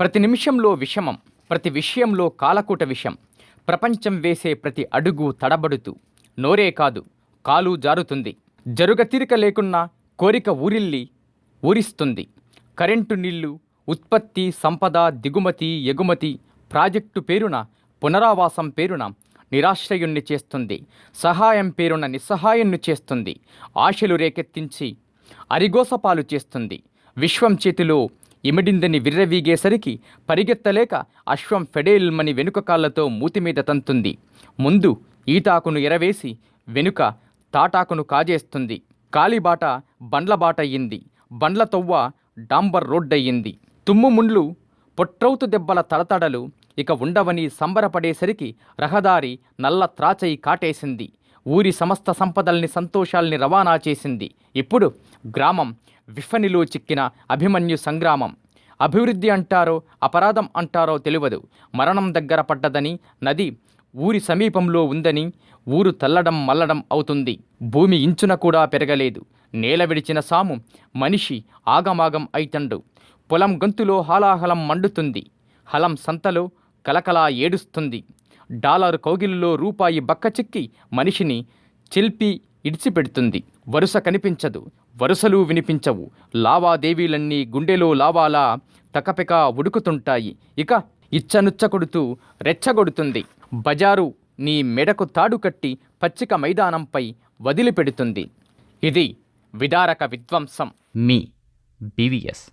ప్రతి నిమిషంలో విషమం ప్రతి విషయంలో కాలకూట విషం. ప్రపంచం వేసే ప్రతి అడుగు తడబడుతూ నోరే కాదు కాలు జారుతుంది. జరుగతీరిక లేకున్నా కోరిక ఊరిల్లి ఊరిస్తుంది. కరెంటు నీళ్ళు ఉత్పత్తి సంపద దిగుమతి ఎగుమతి ప్రాజెక్టు పేరున పునరావాసం పేరున నిరాశ్రయుణ్ణి చేస్తుంది. సహాయం పేరున నిస్సహాయుణ్ణి చేస్తుంది. ఆశలు రేకెత్తించి అరిగోసపాలు చేస్తుంది. విశ్వం చేతిలో ఇమిడిందని విర్రవీగేసరికి పరిగెత్తలేక అశ్వం ఫెడేల్మని వెనుక కాళ్ళతో మూతిమీద తంతుంది. ముందు ఈతాకును ఎరవేసి వెనుక తాటాకును కాజేస్తుంది. కాలిబాట బండ్లబాటయ్యింది. బండ్ల తొవ్వ డాంబర్ రోడ్డయ్యింది. తుమ్ము ముండ్లు పొట్రౌతు దెబ్బల తడతడలు ఇక ఉండవని సంబరపడేసరికి రహదారి నల్ల త్రాచయి కాటేసింది. ఊరి సమస్త సంపదల్ని సంతోషాల్ని రవాణా చేసింది. ఇప్పుడు గ్రామం విఫనిలో చిక్కిన అభిమన్యు సంగ్రామం. అభివృద్ధి అంటారో అపరాధం అంటారో తెలియదు. మరణం దగ్గర పడ్డదని నది ఊరి సమీపంలో ఉందని ఊరు తల్లడం మల్లడం అవుతుంది. భూమి ఇంచున కూడా పెరగలేదు. నేల విడిచిన సాము మనిషి ఆగమాగం అయితండు. పొలం గొంతులో హాలాహలం మండుతుంది. హలం సంతలో కలకలా ఏడుస్తుంది. డాలర్ కౌగిలిలో రూపాయి బక్క చిక్కి మనిషిని చిల్పి ఇడిచిపెడుతుంది. వరుస కనిపించదు. వరుసలు వినిపించవు. లావాదేవీలన్నీ గుండెలో లావాలా తకపెక ఉడుకుతుంటాయి. ఇక ఇచ్చనుచ్చ కొడుతూ రెచ్చగొడుతుంది. బజారు నీ మెడకు తాడు కట్టి పచ్చిక మైదానంపై వదిలిపెడుతుంది. ఇది విదారక విధ్వంసం. మీ బీవీఎస్